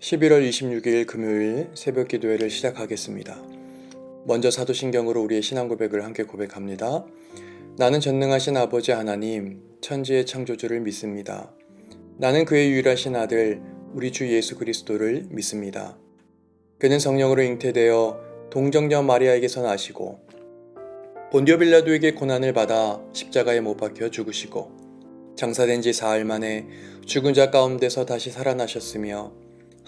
11월 26일 금요일 새벽 기도회를 시작하겠습니다. 먼저 사도신경으로 우리의 신앙 고백을 함께 고백합니다. 나는 전능하신 아버지 하나님, 천지의 창조주를 믿습니다. 나는 그의 유일하신 아들, 우리 주 예수 그리스도를 믿습니다. 그는 성령으로 잉태되어 동정녀 마리아에게서 나시고 본디오 빌라도에게 고난을 받아 십자가에 못 박혀 죽으시고 장사된 지 사흘 만에 죽은 자 가운데서 다시 살아나셨으며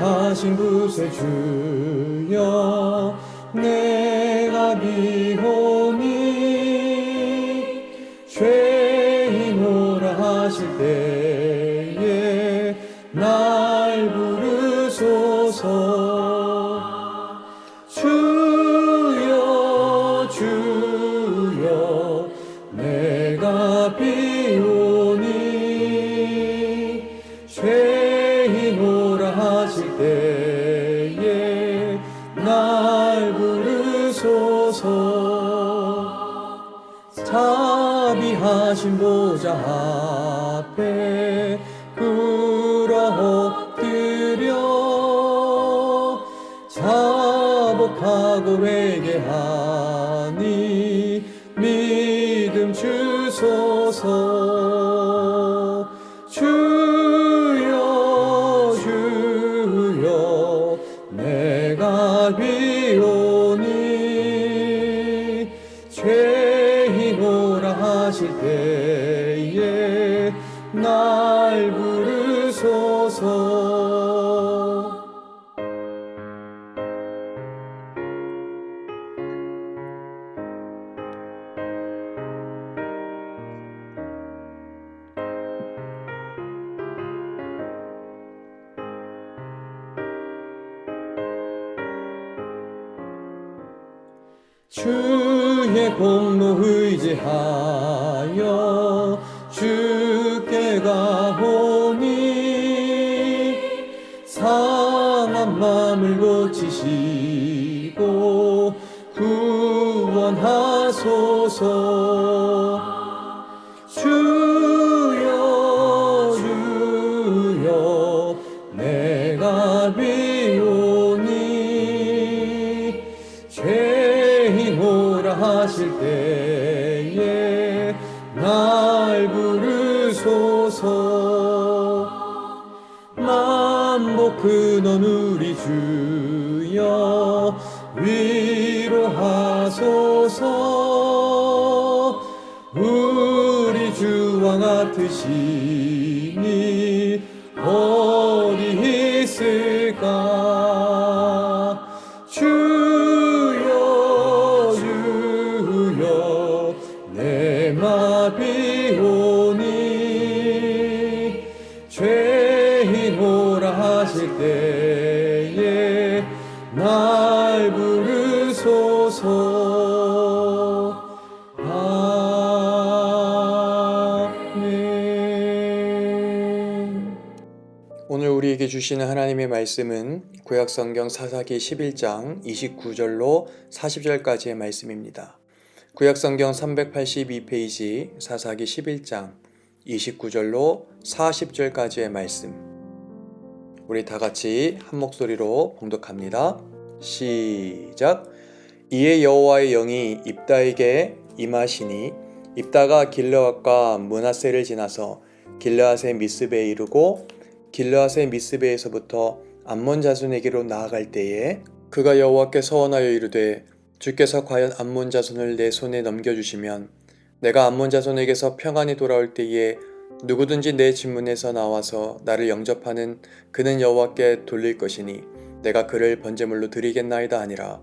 하신 구세주여 내가 비오니 죄인오라 하실 때에 날 부르소서 자복하고 회개하니 믿음 주소서 주의 공로 의지하여 주께 가보니 상한 마음을 고치시고 구원하소서 근원 우리 주여 위로하소서. 우리 주왕 같으시니 어디 있을까 오늘 우리에게 주시는 하나님의 말씀은 구약성경 사사기 11장 29절로 40절까지의 말씀입니다. 구약성경 382페이지 사사기 11장 29절로 40절까지의 말씀. 우리 다 같이 한 목소리로 봉독합니다. 시작. 이에 여호와의 영이 입다에게 임하시니 입다가 길르앗과 문하세를 지나서 길르앗의 미스베에 이르고 길르앗의 미스베에서부터 암몬 자손에게로 나아갈 때에 그가 여호와께 서원하여 이르되 주께서 과연 암몬 자손을 내 손에 넘겨주시면 내가 암몬 자손에게서 평안히 돌아올 때에 누구든지 내 집문에서 나와서 나를 영접하는 그는 여호와께 돌릴 것이니 내가 그를 번제물로 드리겠나이다 하니라.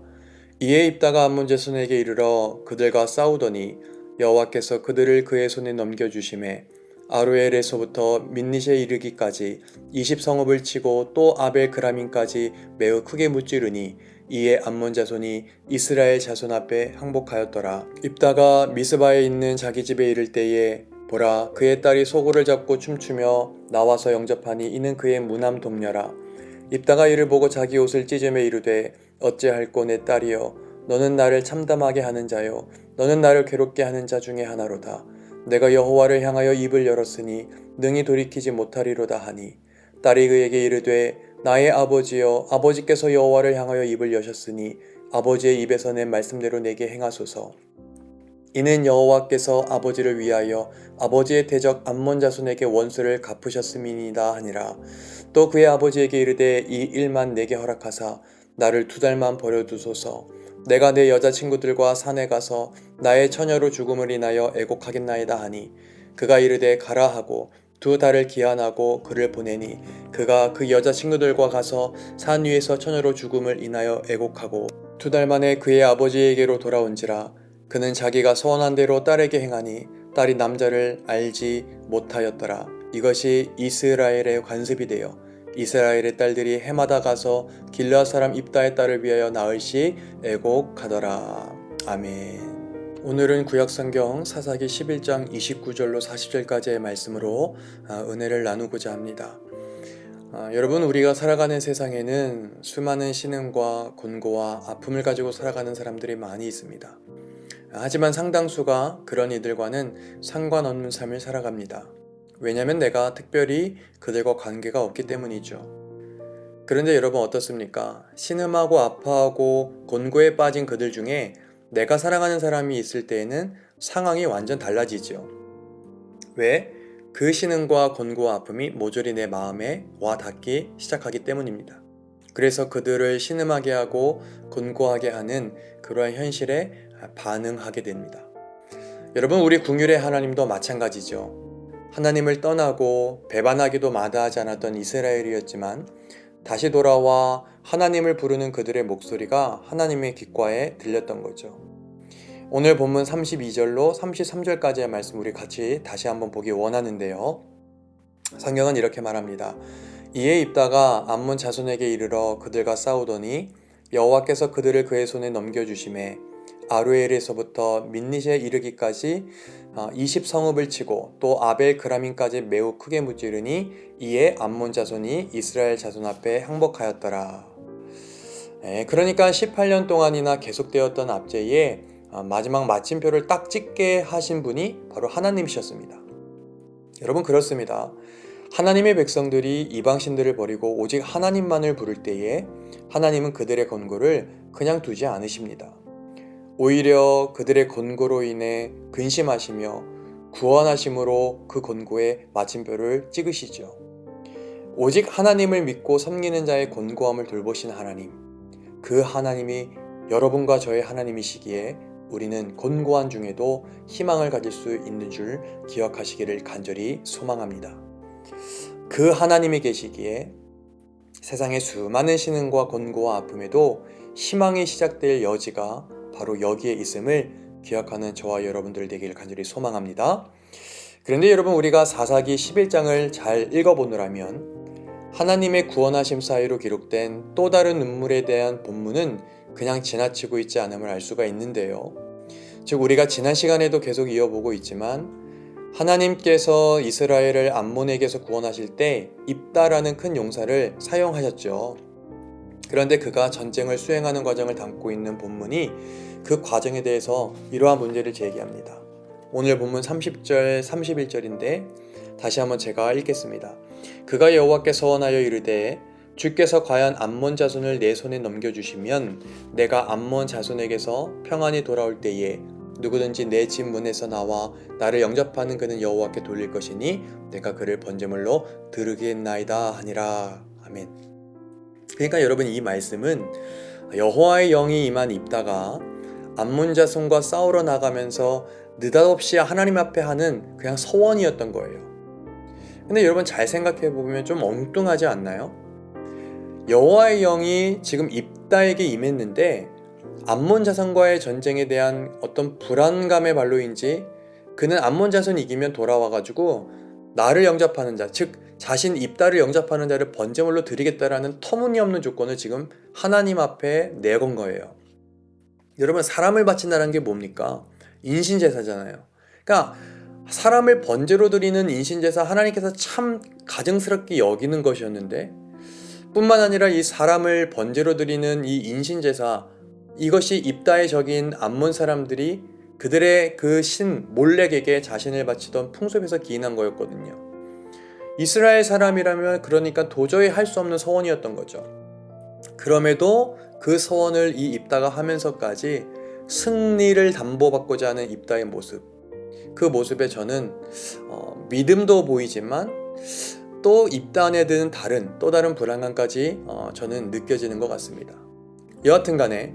이에 입다가 암몬 자손에게 이르러 그들과 싸우더니 여호와께서 그들을 그의 손에 넘겨 주심에 아로엘에서부터 민니시에 이르기까지 20성읍을 치고 또 아벨 그라민까지 매우 크게 무찌르니 이에 암몬 자손이 이스라엘 자손 앞에 항복하였더라. 입다가 미스바에 있는 자기 집에 이를 때에 보라 그의 딸이 소고를 잡고 춤추며 나와서 영접하니 이는 그의 무남 동녀라. 입다가 이를 보고 자기 옷을 찢으며 이르되 어찌할꼬 내 딸이여 너는 나를 참담하게 하는 자요 너는 나를 괴롭게 하는 자 중에 하나로다. 내가 여호와를 향하여 입을 열었으니 능히 돌이키지 못하리로다 하니 딸이 그에게 이르되 나의 아버지여 아버지께서 여호와를 향하여 입을 여셨으니 아버지의 입에서 낸 말씀대로 내게 행하소서. 이는 여호와께서 아버지를 위하여 아버지의 대적 암몬 자손에게 원수를 갚으셨음이니이다 하니라. 또 그의 아버지에게 이르되 이 일만 내게 허락하사 나를 두 달만 버려두소서 내가 내 여자친구들과 산에 가서 나의 처녀로 죽음을 인하여 애곡하겠나이다 하니 그가 이르되 가라 하고 두 달을 기한하고 그를 보내니 그가 그 여자친구들과 가서 산 위에서 처녀로 죽음을 인하여 애곡하고 두 달 만에 그의 아버지에게로 돌아온지라 그는 자기가 소원한 대로 딸에게 행하니 딸이 남자를 알지 못하였더라. 이것이 이스라엘의 관습이 되어 이스라엘의 딸들이 해마다 가서 길라 사람 입다의 딸을 위하여 낳을 시 애곡하더라. 아멘. 오늘은 구약성경 사사기 11장 29절로 40절까지의 말씀으로 아, 은혜를 나누고자 합니다. 아, 여러분 우리가 살아가는 세상에는 수많은 신음과 곤고와 아픔을 가지고 살아가는 사람들이 많이 있습니다. 하지만 상당수가 그런 이들과는 상관없는 삶을 살아갑니다. 왜냐하면 내가 특별히 그들과 관계가 없기 때문이죠. 그런데 여러분 어떻습니까? 신음하고 아파하고 곤고에 빠진 그들 중에 내가 사랑하는 사람이 있을 때에는 상황이 완전 달라지죠. 왜? 그 신음과 곤고와 아픔이 모조리 내 마음에 와 닿기 시작하기 때문입니다. 그래서 그들을 신음하게 하고 곤고하게 하는 그러한 현실에 반응하게 됩니다. 여러분, 우리 궁율의 하나님도 마찬가지죠. 하나님을 떠나고 배반하기도 마다하지 않았던 이스라엘이었지만 다시 돌아와 하나님을 부르는 그들의 목소리가 하나님의 귓가에 들렸던 거죠. 오늘 본문 32절로 33절까지의 말씀 우리 같이 다시 한번 보기 원하는데요. 성경은 이렇게 말합니다. 이에 입다가 암몬 자손에게 이르러 그들과 싸우더니 여호와께서 그들을 그의 손에 넘겨 주심에 아루엘에서부터 민니시에 이르기까지 20성읍을 어, 치고 또 아벨 그라민까지 매우 크게 무찌르니 이에 암몬 자손이 이스라엘 자손 앞에 항복하였더라. 에, 그러니까 18년 동안이나 계속되었던 압제에 어, 마지막 마침표를 딱 찍게 하신 분이 바로 하나님이셨습니다. 여러분 그렇습니다. 하나님의 백성들이 이방신들을 버리고 오직 하나님만을 부를 때에 하나님은 그들의 권고를 그냥 두지 않으십니다. 오히려 그들의 권고로 인해 근심하시며 구원하심으로 그 권고에 마침표를 찍으시죠. 오직 하나님을 믿고 섬기는 자의 권고함을 돌보신 하나님, 그 하나님이 여러분과 저의 하나님이시기에 우리는 권고한 중에도 희망을 가질 수 있는 줄 기억하시기를 간절히 소망합니다. 그 하나님이 계시기에 세상의 수많은 신흥과 권고와 아픔에도 희망이 시작될 여지가 바로 여기에 있음을 기억하는 저와 여러분들 되기를 간절히 소망합니다. 그런데 여러분 우리가 사사기 11장을 잘 읽어보느라면 하나님의 구원하심 사이로 기록된 또 다른 눈물에 대한 본문은 그냥 지나치고 있지 않음을 알 수가 있는데요. 즉 우리가 지난 시간에도 계속 이어보고 있지만 하나님께서 이스라엘을 암몬에게서 구원하실 때 입다라는 큰 용사를 사용하셨죠. 그런데 그가 전쟁을 수행하는 과정을 담고 있는 본문이 그 과정에 대해서 이러한 문제를 제기합니다. 오늘 본문 30절, 31절인데 다시 한번 제가 읽겠습니다. 그가 여호와께 서원하여 이르되 주께서 과연 암몬 자손을 내 손에 넘겨 주시면 내가 암몬 자손에게서 평안히 돌아올 때에 누구든지 내 집 문에서 나와 나를 영접하는 그는 여호와께 돌릴 것이니 내가 그를 번제물로 드르겠나이다 하니라 아멘. 그러니까 여러분 이 말씀은 여호와의 영이 임한 입다가 암몬 자손과 싸우러 나가면서 느닷없이 하나님 앞에 하는 그냥 서원이었던 거예요. 근데 여러분 잘 생각해 보면 좀 엉뚱하지 않나요? 여호와의 영이 지금 입다에게 임했는데 암몬 자손과의 전쟁에 대한 어떤 불안감의 발로인지 그는 암몬 자손이 이기면 돌아와 가지고 나를 영접하는 자, 즉 자신 입다를 영접하는 자를 번제물로 드리겠다라는 터무니없는 조건을 지금 하나님 앞에 내건 거예요. 여러분 사람을 바친다는 게 뭡니까? 인신 제사잖아요. 그러니까 사람을 번제로 드리는 인신 제사 하나님께서 참 가증스럽게 여기는 것이었는데 뿐만 아니라 이 사람을 번제로 드리는 이 인신 제사 이것이 입다의 적인 암몬 사람들이 그들의 그 신 몰렉에게 자신을 바치던 풍습에서 기인한 거였거든요. 이스라엘 사람이라면 그러니까 도저히 할 수 없는 서원이었던 거죠. 그럼에도 그 서원을 이 입다가 하면서까지 승리를 담보받고자 하는 입다의 모습. 그 모습에 저는 어, 믿음도 보이지만 또 입다 안에 드는 다른 또 다른 불안감까지 어, 저는 느껴지는 것 같습니다. 여하튼 간에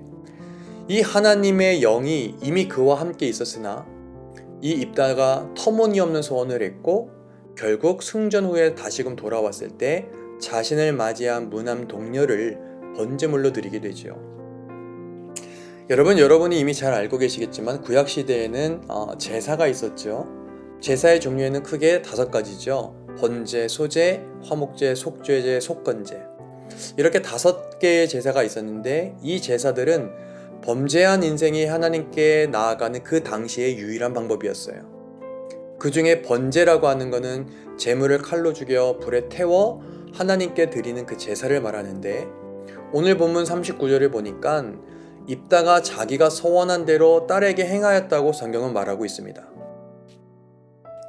이 하나님의 영이 이미 그와 함께 있었으나 이 입다가 터무니없는 소원을 했고 결국 승전 후에 다시금 돌아왔을 때 자신을 맞이한 무남 동료를 번제물로 드리게 되지요. 여러분 여러분이 이미 잘 알고 계시겠지만 구약 시대에는 어, 제사가 있었죠. 제사의 종류에는 크게 다섯 가지죠. 번제, 소제, 화목제, 속죄제, 속건제. 이렇게 다섯 개의 제사가 있었는데 이 제사들은 범죄한 인생이 하나님께 나아가는 그 당시의 유일한 방법이었어요. 그 중에 번제라고 하는 것은 재물을 칼로 죽여 불에 태워 하나님께 드리는 그 제사를 말하는데 오늘 본문 39절을 보니까 입다가 자기가 서원한 대로 딸에게 행하였다고 성경은 말하고 있습니다.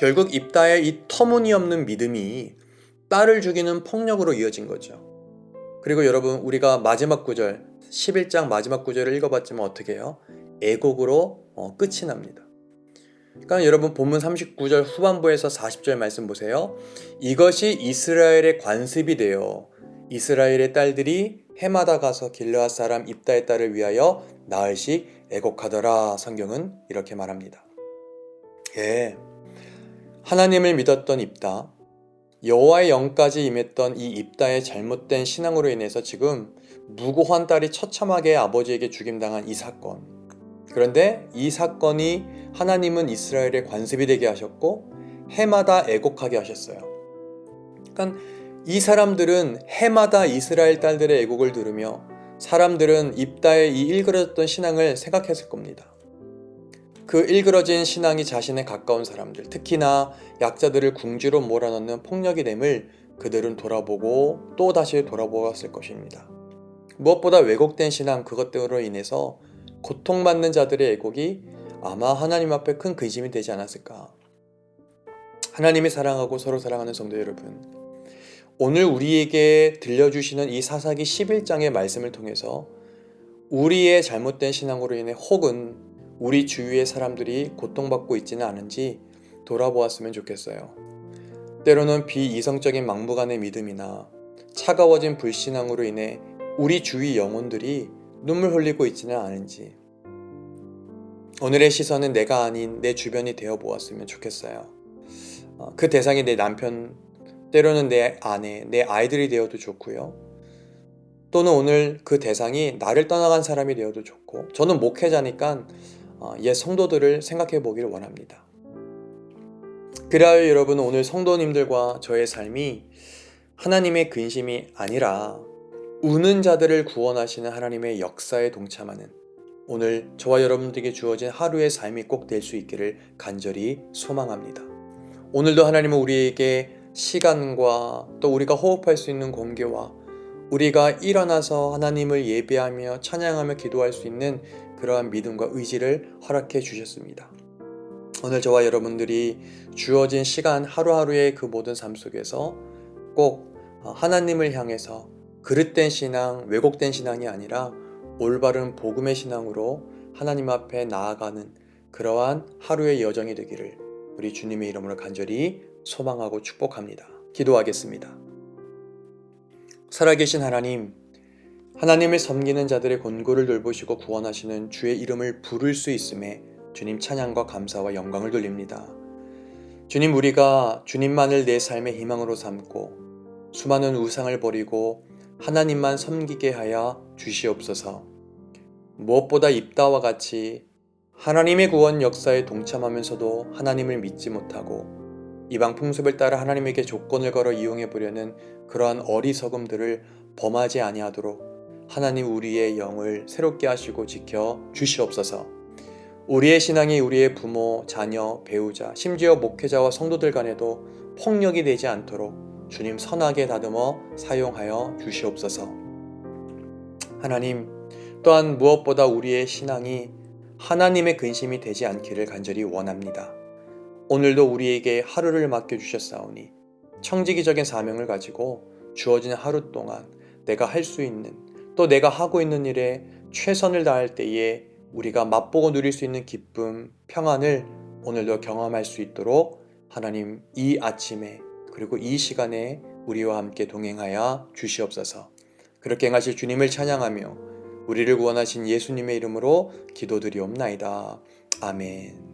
결국 입다의 이 터무니없는 믿음이 딸을 죽이는 폭력으로 이어진 거죠. 그리고 여러분 우리가 마지막 구절 11장 마지막 구절을 읽어봤지만 어떻게 해요? 애곡으로 어, 끝이 납니다. 그러니까 여러분 본문 39절 후반부에서 40절 말씀 보세요. 이것이 이스라엘의 관습이 되어 이스라엘의 딸들이 해마다 가서 길르앗 사람 입다의 딸을 위하여 나흘씩 애곡하더라. 성경은 이렇게 말합니다. 예. 하나님을 믿었던 입다, 여호와의 영까지 임했던 이 입다의 잘못된 신앙으로 인해서 지금 무고한 딸이 처참하게 아버지에게 죽임당한 이 사건. 그런데 이 사건이 하나님은 이스라엘의 관습이 되게 하셨고 해마다 애곡하게 하셨어요. 그러니까 이 사람들은 해마다 이스라엘 딸들의 애곡을 들으며 사람들은 입다의 이 일그러졌던 신앙을 생각했을 겁니다. 그 일그러진 신앙이 자신에 가까운 사람들, 특히나 약자들을 궁지로 몰아넣는 폭력이 됨을 그들은 돌아보고 또 다시 돌아보았을 것입니다. 무엇보다 왜곡된 신앙 그것들로 인해서 고통받는 자들의 애곡이 아마 하나님 앞에 큰 근심이 되지 않았을까. 하나님이 사랑하고 서로 사랑하는 성도 여러분. 오늘 우리에게 들려주시는 이 사사기 11장의 말씀을 통해서 우리의 잘못된 신앙으로 인해 혹은 우리 주위의 사람들이 고통받고 있지는 않은지 돌아보았으면 좋겠어요. 때로는 비이성적인 막무가내 믿음이나 차가워진 불신앙으로 인해 우리 주위 영혼들이 눈물 흘리고 있지는 않은지 오늘의 시선은 내가 아닌 내 주변이 되어 보았으면 좋겠어요. 어, 그 대상이 내 남편, 때로는 내 아내, 내 아이들이 되어도 좋고요. 또는 오늘 그 대상이 나를 떠나간 사람이 되어도 좋고, 저는 목회자니까 어, 옛 성도들을 생각해 보기를 원합니다. 그래야 여러분 오늘 성도님들과 저의 삶이 하나님의 근심이 아니라 우는 자들을 구원하시는 하나님의 역사에 동참하는 오늘 저와 여러분들에게 주어진 하루의 삶이 꼭 될 수 있기를 간절히 소망합니다. 오늘도 하나님은 우리에게 시간과 또 우리가 호흡할 수 있는 공기와 우리가 일어나서 하나님을 예배하며 찬양하며 기도할 수 있는 그러한 믿음과 의지를 허락해 주셨습니다. 오늘 저와 여러분들이 주어진 시간 하루하루의 그 모든 삶 속에서 꼭 하나님을 향해서 그릇된 신앙, 왜곡된 신앙이 아니라 올바른 복음의 신앙으로 하나님 앞에 나아가는 그러한 하루의 여정이 되기를 우리 주님의 이름으로 간절히 소망하고 축복합니다. 기도하겠습니다. 살아계신 하나님, 하나님을 섬기는 자들의 곤고를 돌보시고 구원하시는 주의 이름을 부를 수 있음에 주님 찬양과 감사와 영광을 돌립니다. 주님, 우리가 주님만을 내 삶의 희망으로 삼고 수많은 우상을 버리고 하나님만 섬기게 하여 주시옵소서. 무엇보다 입다와 같이 하나님의 구원 역사에 동참하면서도 하나님을 믿지 못하고 이방 풍습을 따라 하나님에게 조건을 걸어 이용해 보려는 그러한 어리석음들을 범하지 아니하도록 하나님 우리의 영을 새롭게 하시고 지켜 주시옵소서. 우리의 신앙이 우리의 부모, 자녀, 배우자, 심지어 목회자와 성도들 간에도 폭력이 되지 않도록 주님 선하게 다듬어 사용하여 주시옵소서. 하나님, 또한 무엇보다 우리의 신앙이 하나님의 근심이 되지 않기를 간절히 원합니다. 오늘도 우리에게 하루를 맡겨주셨사오니 청지기적인 사명을 가지고 주어진 하루 동안 내가 할 수 있는 또 내가 하고 있는 일에 최선을 다할 때에 우리가 맛보고 누릴 수 있는 기쁨, 평안을 오늘도 경험할 수 있도록 하나님 이 아침에 그리고 이 시간에 우리와 함께 동행하여 주시옵소서. 그렇게 행하실 주님을 찬양하며 우리를 구원하신 예수님의 이름으로 기도드리옵나이다. 아멘.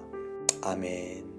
아멘.